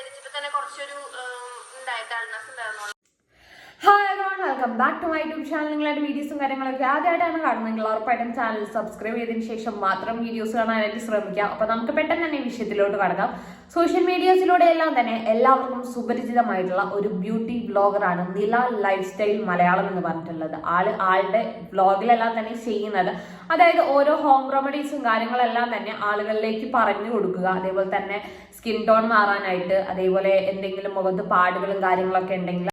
ജനിച്ചപ്പോ തന്നെ കുറച്ചൊരു hi everyone welcome back to my YouTube channel നിങ്ങളുടെ വീഡിയോസും കാര്യങ്ങളൊക്കെ ആദ്യമായിട്ടാണ് കാണുന്നതെങ്കിൽ ഉറപ്പായിട്ടും ചാനൽ സബ്സ്ക്രൈബ് ചെയ്തതിന് ശേഷം മാത്രം വീഡിയോസ് കാണാനായിട്ട് ശ്രമിക്കാം അപ്പോൾ നമുക്ക് പെട്ടെന്ന് തന്നെ വിഷയത്തിലോട്ട് കടക്കാം. സോഷ്യൽ മീഡിയസിലൂടെ എല്ലാം തന്നെ എല്ലാവർക്കും സുപരിചിതമായിട്ടുള്ള ഒരു ബ്യൂട്ടി ബ്ലോഗറാണ് നില ലൈഫ് സ്റ്റൈൽ മലയാളം എന്ന് പറഞ്ഞിട്ടുള്ളത്. ആൾ ആളുടെ ബ്ലോഗിലെല്ലാം തന്നെ ചെയ്യുന്നത്. അതായത് ഓരോ ഹോം റെമഡീസും കാര്യങ്ങളെല്ലാം തന്നെ ആളുകളിലേക്ക് പറഞ്ഞു കൊടുക്കുക. അതേപോലെ തന്നെ സ്കിൻ ടോൺ മാറാനായിട്ട് അതേപോലെ എന്തെങ്കിലും മുഖത്ത് പാടുകളും കാര്യങ്ങളൊക്കെ ഉണ്ടെങ്കിൽ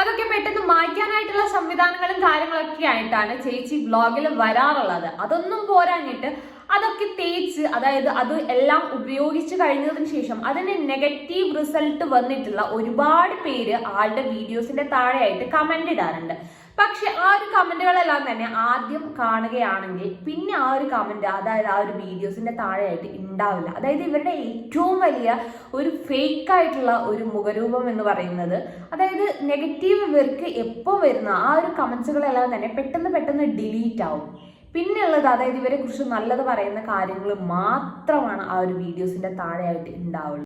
അതൊക്കെ പെട്ടെന്ന് മായ്ക്കാനായിട്ടുള്ള സംവിധാനങ്ങളും കാര്യങ്ങളൊക്കെ ആയിട്ടാണ് ചേച്ചി ബ്ലോഗിൽ വരാറുള്ളത്. അതൊന്നും പോരാഞ്ഞിട്ട് അതൊക്കെ തേച്ച് അതായത് അത് എല്ലാം ഉപയോഗിച്ച് കഴിഞ്ഞതിന് ശേഷം അതിന് നെഗറ്റീവ് റിസൾട്ട് വന്നിട്ടുള്ള ഒരുപാട് പേര് ആളുടെ വീഡിയോസിന്റെ താഴെയായിട്ട് കമന്റ് ഇടാറുണ്ട്. പക്ഷെ ആ ഒരു കമന്റുകളെല്ലാം തന്നെ ആദ്യം കാണുകയാണെങ്കിൽ പിന്നെ ആ ഒരു കമന്റ് അതായത് ആ ഒരു വീഡിയോസിന്റെ താഴെയായിട്ട് ഉണ്ടാവില്ല അതായത് ഇവരുടെ ഏറ്റവും വലിയ ഒരു ഫേക്ക് ആയിട്ടുള്ള ഒരു മുഖരൂപം എന്ന് പറയുന്നത് അതായത് നെഗറ്റീവ് ഇവർക്ക് എപ്പോൾ വരുന്ന ആ ഒരു കമന്റ്സുകളെല്ലാം തന്നെ പെട്ടെന്ന് പെട്ടെന്ന് ഡിലീറ്റ് ആവും. പിന്നെയുള്ളത് അതായത് ഇവരെ കുറിച്ച് നല്ലത് പറയുന്ന കാര്യങ്ങൾ മാത്രമാണ് ആ ഒരു വീഡിയോസിന്റെ താഴെയായിട്ട് ഉണ്ടാവുള്ളൂ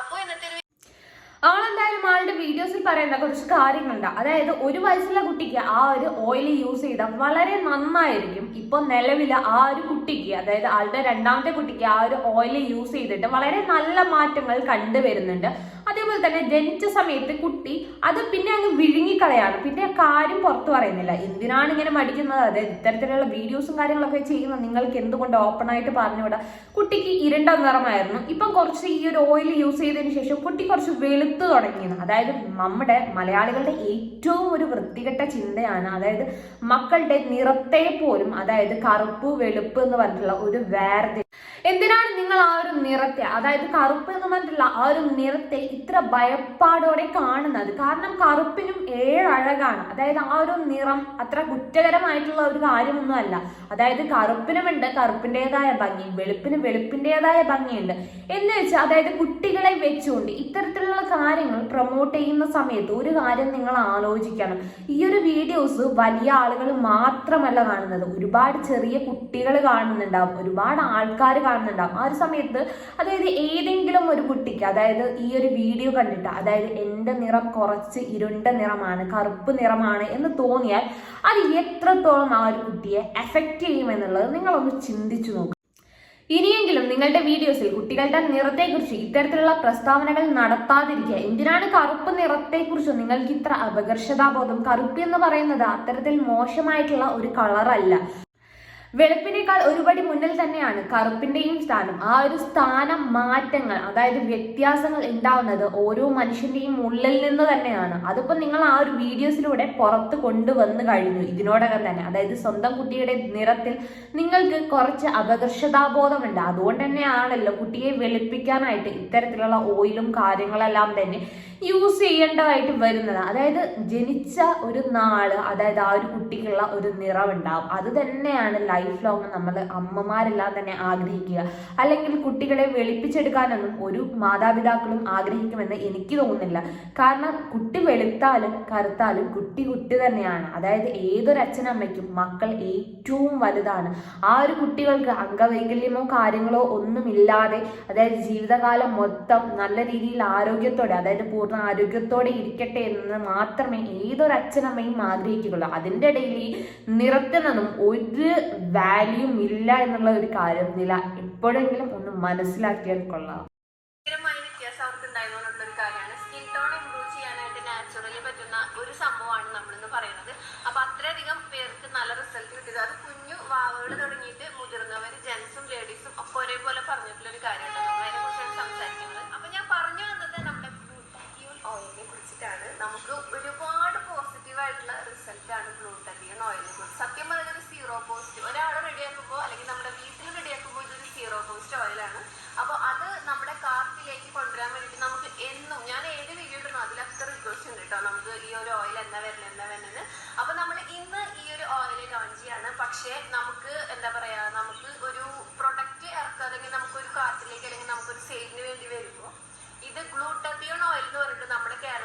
അപ്പോൾ ഇന്നത്തെ ഒരു അവളെന്തായാലും ആളുടെ വീഡിയോസിൽ പറയുന്ന കുറച്ച് കാര്യങ്ങളുണ്ട്. അതായത് ഒരു വയസ്സുള്ള കുട്ടിക്ക് ആ ഒരു ഓയിൽ യൂസ് ചെയ്താൽ വളരെ നന്നായിരിക്കും. ഇപ്പൊ നിലവിൽ ആ ഒരു കുട്ടിക്ക് അതായത് ആളുടെ രണ്ടാമത്തെ കുട്ടിക്ക് ആ ഒരു ഓയിൽ യൂസ് ചെയ്തിട്ട് വളരെ നല്ല മാറ്റങ്ങൾ കണ്ടുവരുന്നുണ്ട്. അതേപോലെ തന്നെ ജനിച്ച സമയത്ത് കുട്ടി അത് പിന്നെ അങ്ങ് വിഴുങ്ങിക്കളയാണ്. പിന്നെ കാര്യം പുറത്തു പറയുന്നില്ല. എന്തിനാണ് ഇങ്ങനെ മടിക്കുന്നത്? അത് ഇത്തരത്തിലുള്ള വീഡിയോസും കാര്യങ്ങളൊക്കെ ചെയ്യുന്നത് നിങ്ങൾക്ക് എന്തുകൊണ്ട് ഓപ്പൺ ആയിട്ട് പറഞ്ഞുകൂടാ? കുട്ടിക്ക് ഇരുണ്ട നിറമായിരുന്നു. ഇപ്പം കുറച്ച് ഈ ഒരു ഓയിൽ യൂസ് ചെയ്തതിന് ശേഷം കുട്ടി കുറച്ച് വെളുത്തു തുടങ്ങിയിരുന്നു. അതായത് നമ്മുടെ മലയാളികളുടെ ഏറ്റവും ഒരു വൃത്തികെട്ട ചിന്തയാണ്. അതായത് മക്കളുടെ നിറത്തെ പോലും അതായത് കറുപ്പ് വെളുപ്പ് എന്ന് പറഞ്ഞിട്ടുള്ള ഒരു വേർതി എന്തിനാണ് നിങ്ങൾ ആ ഒരു നിറത്തെ അതായത് കറുപ്പ് എന്ന് പറഞ്ഞിട്ടുള്ള ആ ഒരു നിറത്തെ ഇത്ര ഭയപ്പാടോടെ കാണുന്നത്? കാരണം കറുപ്പിനും ഏഴഴകാണ് അതായത് ആ ഒരു നിറം അത്ര കുറ്റകരമായിട്ടുള്ള ഒരു കാര്യമൊന്നും അല്ല. അതായത് കറുപ്പിനുമുണ്ട് കറുപ്പിന്റെതായ ഭംഗി വെളുപ്പിന് വെളുപ്പിന്റെതായ ഭംഗിയുണ്ട്. എന്ന് വെച്ചാൽ അതായത് കുട്ടികളെ വെച്ചുകൊണ്ട് ഇത്തരത്തിലുള്ള കാര്യങ്ങൾ പ്രൊമോട്ട് ചെയ്യുന്ന സമയത്ത് ഒരു കാര്യം നിങ്ങൾ ആലോചിക്കണം. ഈ ഒരു വീഡിയോസ് വലിയ ആളുകൾ മാത്രമല്ല കാണുന്നത്. ഒരുപാട് ചെറിയ കുട്ടികൾ കാണുന്നുണ്ടാവും. ഒരുപാട് ആൾക്കാർ കാണുന്നുണ്ടാവും. ആ ഒരു സമയത്ത് അതായത് ഏതെങ്കിലും ഒരു കുട്ടിക്ക് അതായത് ഈ ഒരു വീഡിയോ കണ്ടിട്ട് അതായത് എന്റെ നിറം കുറച്ച് ഇരുണ്ട നിറമാണ് കറുപ്പ് നിറമാണ് എന്ന് തോന്നിയാൽ അത് എത്രത്തോളം ആ ഒരു കുട്ടിയെ എഫക്റ്റ് ചെയ്യുമെന്നുള്ളത് നിങ്ങളൊന്ന് ചിന്തിച്ചു നോക്കുക ഇനിയെങ്കിലും നിങ്ങളുടെ വീഡിയോസിൽ കുട്ടികളുടെ നിറത്തെക്കുറിച്ച് ഇത്തരത്തിലുള്ള പ്രസ്താവനകൾ നടത്താതിരിക്കുക. എന്തിനാണ് കറുപ്പ് നിറത്തെക്കുറിച്ച് നിങ്ങൾക്ക് ഇത്ര അപകർഷതാബോധം? കറുപ്പ് എന്ന് പറയുന്നത് അത്തരത്തിൽ മോശമായിട്ടുള്ള ഒരു കളറല്ല വെളുപ്പിനേക്കാൾ ഒരുപടി മുന്നിൽ തന്നെയാണ് കറുപ്പിന്റെയും സ്ഥാനം. ആ ഒരു സ്ഥാനം മാറ്റങ്ങൾ അതായത് വ്യത്യാസങ്ങൾ ഉണ്ടാവുന്നത് ഓരോ മനുഷ്യന്റെയും ഉള്ളിൽ നിന്ന് തന്നെയാണ്. അതിപ്പോ നിങ്ങൾ ആ ഒരു വീഡിയോസിലൂടെ പുറത്ത് കൊണ്ടുവന്നു കഴിഞ്ഞു ഇതിനോടകം തന്നെ. അതായത് സ്വന്തം കുട്ടിയുടെ നിറത്തിൽ നിങ്ങൾക്ക് കുറച്ച് അപകർഷതാബോധമുണ്ട്. അതുകൊണ്ട് തന്നെയാണല്ലോ കുട്ടിയെ വെളുപ്പിക്കാനായിട്ട് ഇത്തരത്തിലുള്ള ഓയിലും കാര്യങ്ങളെല്ലാം തന്നെ യൂസ് ചെയ്യേണ്ടതായിട്ട് വരുന്നത്. അതായത് ജനിച്ച ഒരു നാൾ അതായത് ആ ഒരു കുട്ടിക്കുള്ള ഒരു നിറമുണ്ടാവും അത് തന്നെയാണ് ലൈഫ് ലോങ് നമ്മൾ അമ്മമാരെല്ലാം തന്നെ ആഗ്രഹിക്കുക. അല്ലെങ്കിൽ കുട്ടികളെ വെളുപ്പിച്ചെടുക്കാനൊന്നും ഒരു മാതാപിതാക്കളും ആഗ്രഹിക്കുമെന്ന് എനിക്ക് തോന്നുന്നില്ല. കാരണം കുട്ടി വെളുത്താലും കറുത്താലും കുട്ടി കുട്ടി തന്നെയാണ്. അതായത് ഏതൊരു അച്ഛനമ്മയ്ക്കും മക്കൾ ഏറ്റവും വലുതാണ്. ആ ഒരു കുട്ടികൾക്ക് അംഗവൈകല്യമോ കാര്യങ്ങളോ ഒന്നുമില്ലാതെ അതായത് ജീവിതകാലം മൊത്തം നല്ല രീതിയിൽ ആരോഗ്യത്തോടെ അതായത് പൂർണ ആരോഗ്യത്തോടെ ഇരിക്കട്ടെ എന്ന് മാത്രമേ ഏതൊരു അച്ഛനമ്മയും ആഗ്രഹിക്കുകയുള്ളൂ. അതിന്റെ ഇടയിൽ ഈ നിറത്തിനൊന്നും ഒരു വാല്യൂം ഇല്ല എന്നുള്ള ഒരു കാര്യം നില എപ്പോഴെങ്കിലും ഒന്ന് മനസ്സിലാക്കിയാൽ കൊള്ളാം. ഒരു സംഭവമാണ് നമ്മളിന്ന് പറയുന്നത്. അപ്പൊ അത്രയധികം പേർക്ക് നല്ല റിസൾട്ട് കിട്ടിയത്. അത് കുഞ്ഞു ഓയിലാണ് അപ്പോൾ അത് നമ്മുടെ കാർട്ടിലേക്ക് കൊണ്ടുവരാൻ വേണ്ടിയിട്ട് നമുക്ക് എന്നും ഞാൻ ഏത് വീഡിയോ ഇടുന്നു അതിലൊക്കെ റിക്വസ്റ്റ് ഉണ്ട് കേട്ടോ നമുക്ക് ഈ ഒരു ഓയിൽ എന്താ വരണം എന്താ വരണമെന്ന് അപ്പോൾ നമ്മൾ ഇന്ന് ഈ ഒരു ഓയിൽ ലോഞ്ച് ചെയ്യാണ്. പക്ഷേ നമുക്ക് എന്താ പറയാ നമുക്ക് ഒരു പ്രൊഡക്റ്റ് ഇറക്കാതെങ്കിൽ നമുക്കൊരു കാർട്ടിലേക്ക് അല്ലെങ്കിൽ നമുക്കൊരു സെയിലിന് വേണ്ടി വരുമ്പോൾ ഇത് ഗ്ലൂട്ടത്തിയോൺ ഓയിൽ എന്ന് പറഞ്ഞിട്ട് നമ്മുടെ കേരള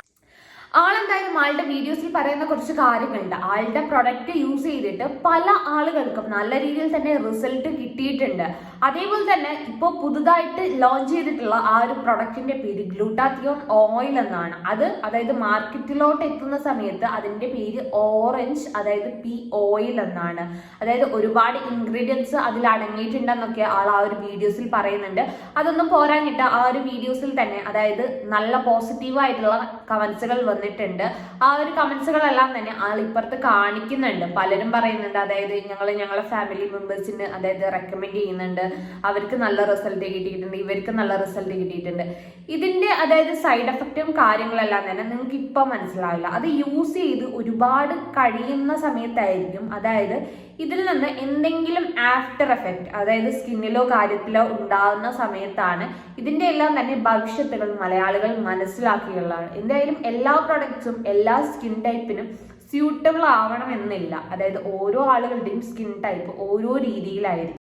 ആളെന്തായാലും ആളുടെ വീഡിയോസിൽ പറയുന്ന കുറച്ച് കാര്യങ്ങളുണ്ട്. ആളുടെ പ്രൊഡക്റ്റ് യൂസ് ചെയ്തിട്ട് പല ആളുകൾക്കും നല്ല രീതിയിൽ തന്നെ റിസൾട്ട് കിട്ടിയിട്ടുണ്ട്. അതേപോലെ തന്നെ ഇപ്പോൾ പുതുതായിട്ട് ലോഞ്ച് ചെയ്തിട്ടുള്ള ആ ഒരു പ്രൊഡക്റ്റിന്റെ പേര് ഗ്ലൂട്ടാത്തിയോൺ ഓയിൽ എന്നാണ്. അത് അതായത് മാർക്കറ്റിലോട്ട് എത്തുന്ന സമയത്ത് അതിന്റെ പേര് ഓറഞ്ച് അതായത് പി ഓയിൽ എന്നാണ്. അതായത് ഒരുപാട് ഇൻഗ്രീഡിയൻസ് അതിൽ അടങ്ങിയിട്ടുണ്ടെന്നൊക്കെ ആൾ ആ ഒരു വീഡിയോസിൽ പറയുന്നുണ്ട്. അതൊന്നും പോരാഞ്ഞിട്ട് ആ ഒരു വീഡിയോസിൽ തന്നെ അതായത് നല്ല പോസിറ്റീവായിട്ടുള്ള കമൻസുകൾ വന്നിട്ടുണ്ട്. ആ ഒരു കമൻസുകളെല്ലാം തന്നെ ആൾ ഇപ്പുറത്ത് കാണിക്കുന്നുണ്ട്. പലരും പറയുന്നുണ്ട്. അതായത് ഞങ്ങൾ ഞങ്ങളെ ഫാമിലി മെമ്പേഴ്സിന് അതായത് റെക്കമെൻഡ് ചെയ്യുന്നുണ്ട്. അവർക്ക് നല്ല റിസൾട്ട് കിട്ടിയിട്ടുണ്ട്. ഇവർക്ക് നല്ല റിസൾട്ട് കിട്ടിയിട്ടുണ്ട്. ഇതിന്റെ അതായത് സൈഡ് എഫക്റ്റും കാര്യങ്ങളെല്ലാം തന്നെ നിങ്ങൾക്ക് ഇപ്പം മനസ്സിലാവില്ല അത് യൂസ് ചെയ്ത് ഒരുപാട് കഴിയുന്ന സമയത്തായിരിക്കും. അതായത് ഇതിൽ നിന്ന് എന്തെങ്കിലും ആഫ്റ്റർ എഫക്റ്റ് അതായത് സ്കിന്നിലോ കാര്യത്തിലോ ഉണ്ടാകുന്ന സമയത്താണ് ഇതിന്റെ എല്ലാം തന്നെ ഭവിഷ്യത്തുകൾ മലയാളികൾ മനസ്സിലാക്കിയുള്ളതാണ് എന്തായാലും എല്ലാ പ്രൊഡക്ട്സും എല്ലാ സ്കിൻ ടൈപ്പിനും സ്യൂട്ടബിൾ ആവണം എന്നില്ല അതായത് ഓരോ ആളുകളുടെയും സ്കിൻ ടൈപ്പ് ഓരോ രീതിയിലായിരിക്കും.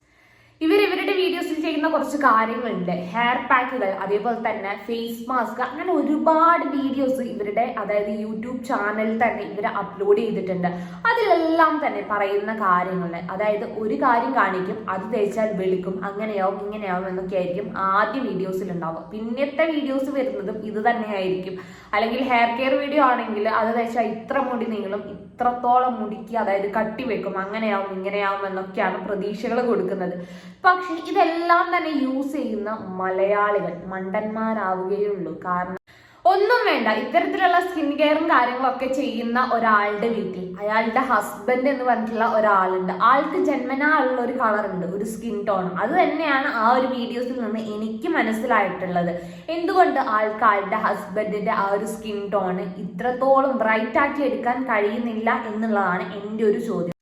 ഇവർ ഇവരുടെ വീഡിയോസിൽ ചെയ്യുന്ന കുറച്ച് കാര്യങ്ങളുണ്ട്. ഹെയർ പാക്കുകൾ അതേപോലെ തന്നെ ഫേസ് മാസ്ക് അങ്ങനെ ഒരുപാട് വീഡിയോസ് ഇവരുടെ അതായത് യൂട്യൂബ് ചാനലിൽ തന്നെ ഇവർ അപ്ലോഡ് ചെയ്തിട്ടുണ്ട്. അതിലെല്ലാം തന്നെ പറയുന്ന കാര്യങ്ങൾ അതായത് ഒരു കാര്യം കാണിക്കും അത് തേച്ചാൽ വെളുക്കും അങ്ങനെയാവും ഇങ്ങനെയാവും എന്നൊക്കെ ആയിരിക്കും ആദ്യ വീഡിയോസിൽ ഉണ്ടാവും പിന്നത്തെ വീഡിയോസ് വരുന്നതും ഇത് തന്നെയായിരിക്കും. അല്ലെങ്കിൽ ഹെയർ കെയർ വീഡിയോ ആണെങ്കിൽ അത് തേച്ചാൽ ഇത്ര മുടി നീളും ഇത്രത്തോളം മുടിക്കുക അതായത് കട്ടി വെക്കും അങ്ങനെയാവും ഇങ്ങനെയാവും എന്നൊക്കെയാണ് പ്രതീക്ഷകൾ കൊടുക്കുന്നത്. പക്ഷെ ഇതെല്ലാം തന്നെ യൂസ് ചെയ്യുന്ന മലയാളികൾ മണ്ടന്മാരാവുകയുള്ളൂ കാരണം ഒന്നും വേണ്ട. ഇത്തരത്തിലുള്ള സ്കിൻ കെയറും കാര്യങ്ങളൊക്കെ ചെയ്യുന്ന ഒരാളുടെ വീട്ടിൽ അയാളുടെ ഹസ്ബൻഡ് എന്ന് പറഞ്ഞിട്ടുള്ള ഒരാളുണ്ട്. ആൾക്ക് ജന്മനാ ഉള്ള ഒരു കളർ ഉണ്ട് ഒരു സ്കിൻ ടോൺ അത് തന്നെയാണ് ആ ഒരു വീഡിയോസിൽ നിന്ന് എനിക്ക് മനസ്സിലായിട്ടുള്ളത്. എന്തുകൊണ്ട് ആൾക്ക് ആളുടെ ഹസ്ബൻഡിന്റെ ആ ഒരു സ്കിൻ ടോൺ ഇത്രത്തോളം ബ്രൈറ്റ് ആക്കി എടുക്കാൻ കഴിയുന്നില്ല എന്നുള്ളതാണ് എന്റെ ഒരു ചോദ്യം.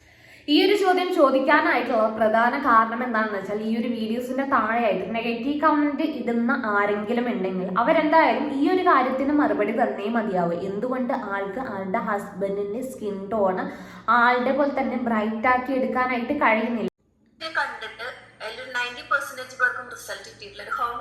ഈ ഒരു ചോദ്യം ചോദിക്കാനായിട്ടുള്ള പ്രധാന കാരണം എന്താണെന്ന് വെച്ചാൽ ഈ ഒരു വീഡിയോസിന്റെ താഴെയായിട്ട് നെഗറ്റീവ് കമന്റ് ഇടുന്ന ആരെങ്കിലും ഉണ്ടെങ്കിൽ അവരെന്തായാലും ഈ ഒരു കാര്യത്തിന് മറുപടി തന്നേ മതിയാവും. എന്തുകൊണ്ട് ആൾക്ക് ആളുടെ ഹസ്ബൻഡിന്റെ സ്കിൻ ടോണ് ആളുടെ പോലെ തന്നെ ബ്രൈറ്റ് ആക്കി എടുക്കാനായിട്ട് കഴിയുന്നില്ല? കണ്ടിട്ട് റിസൾട്ട് ഹോം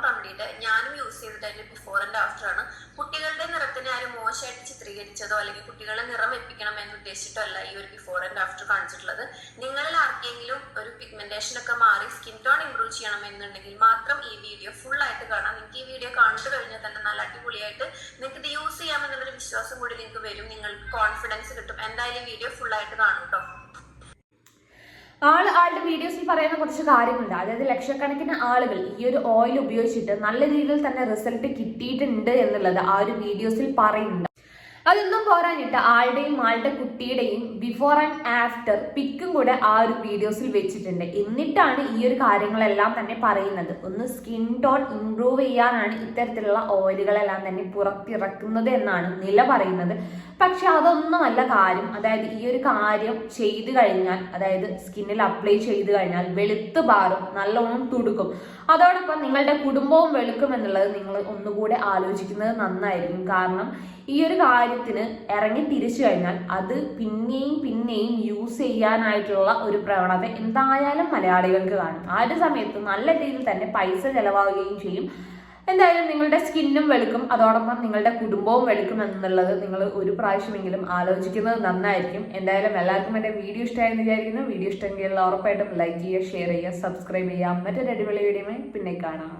ഞാനും യൂസ് ചെയ്തിട്ട് ബിഫോർ ആൻഡ് ആഫ്റ്റർ ആണ്. കുട്ടികളുടെ നിറത്തിനെ ആരും മോശമായിട്ട് ചിത്രീകരിച്ചതോ അല്ലെങ്കിൽ കുട്ടികളെ നിറം എപ്പിക്കണം എന്ന് ഉദ്ദേശിച്ചിട്ടോ അല്ല ഈ ഒരു ബിഫോർ ആൻഡ് ആഫ്റ്റർ കാണിച്ചിട്ടുള്ളത്. നിങ്ങളിൽ ആർക്കെങ്കിലും ഒരു പിഗ്മെന്റേഷൻ ഒക്കെ മാറി സ്കിൻ ടോൺ ഇംപ്രൂവ് ചെയ്യണം എന്നുണ്ടെങ്കിൽ മാത്രം ഈ വീഡിയോ ഫുൾ ആയിട്ട് കാണാം. നിങ്ങൾക്ക് ഈ വീഡിയോ കണ്ടു കഴിഞ്ഞാൽ തന്നെ നല്ല അടിപൊളിയായിട്ട് നിങ്ങൾക്ക് ഇത് യൂസ് ചെയ്യാമെന്നുള്ളൊരു വിശ്വാസം കൂടി നിങ്ങൾക്ക് വരും. നിങ്ങൾക്ക് കോൺഫിഡൻസ് കിട്ടും. എന്തായാലും വീഡിയോ ഫുൾ ആയിട്ട് കാണും കേട്ടോ ആൾ ആളുടെ വീഡിയോസിൽ പറയുന്ന കുറച്ച് കാര്യങ്ങളുണ്ട്. അതായത് ലക്ഷക്കണക്കിന് ആളുകൾ ഈ ഒരു ഓയിൽ ഉപയോഗിച്ചിട്ട് നല്ല രീതിയിൽ തന്നെ റിസൾട്ട് കിട്ടിയിട്ടുണ്ട് എന്നുള്ളത് ആ ഒരു വീഡിയോസിൽ പറയുന്നുണ്ട്. അതൊന്നും പോരാഞ്ഞിട്ട് ആളുടെയും ആളുടെ കുട്ടിയുടെയും ബിഫോർ ആൻഡ് ആഫ്റ്റർ പിക്കും കൂടെ ആ ഒരു വീഡിയോസിൽ വെച്ചിട്ടുണ്ട്. എന്നിട്ടാണ് ഈ ഒരു കാര്യങ്ങളെല്ലാം തന്നെ പറയുന്നത്. ഒന്ന് സ്കിൻ ടോൺ ഇംപ്രൂവ് ചെയ്യാനാണ് ഇത്തരത്തിലുള്ള ഓയിലുകളെല്ലാം തന്നെ പുറത്തിറക്കുന്നത് എന്നാണ് നില പറയുന്നത്. പക്ഷെ അതൊന്നും അല്ല കാര്യം. അതായത് ഈ ഒരു കാര്യം ചെയ്തു കഴിഞ്ഞാൽ അതായത് സ്കിന്നിൽ അപ്ലൈ ചെയ്തു കഴിഞ്ഞാൽ വെളുത്ത് പാറും നല്ലോണം തുടുക്കും. അതോടൊപ്പം നിങ്ങളുടെ കുടുംബവും വെളുക്കും എന്നുള്ളത് നിങ്ങൾ ഒന്നുകൂടെ ആലോചിക്കുന്നത് നന്നായിരിക്കും. കാരണം ഈ ഒരു കാര്യത്തിന് ഇറങ്ങി തിരിച്ചു കഴിഞ്ഞാൽ അത് പിന്നെയും പിന്നെയും യൂസ് ചെയ്യാനായിട്ടുള്ള ഒരു പ്രവണത എന്തായാലും മലയാളികൾക്ക് കാണും. ആ ഒരു സമയത്ത് നല്ല രീതിയിൽ തന്നെ പൈസ ചെലവാകുകയും ചെയ്യും. എന്തായാലും നിങ്ങളുടെ സ്കിന്നും വെളുക്കും. അതോടൊപ്പം നിങ്ങളുടെ കുടുംബവും വെളുക്കും എന്നുള്ളത് നിങ്ങൾ ഒരു പ്രാവശ്യമെങ്കിലും ആലോചിക്കുന്നത് നന്നായിരിക്കും. എന്തായാലും എല്ലാവർക്കും എന്റെ വീഡിയോ ഇഷ്ടമായെന്ന് വിചാരിക്കുന്നു. വീഡിയോ ഇഷ്ടമെങ്കിൽ ഉറപ്പായിട്ടും ലൈക്ക് ചെയ്യുക ഷെയർ ചെയ്യുക സബ്സ്ക്രൈബ് ചെയ്യുക. മറ്റൊരു അടിപൊളി വീഡിയോ പിന്നെ കാണാം.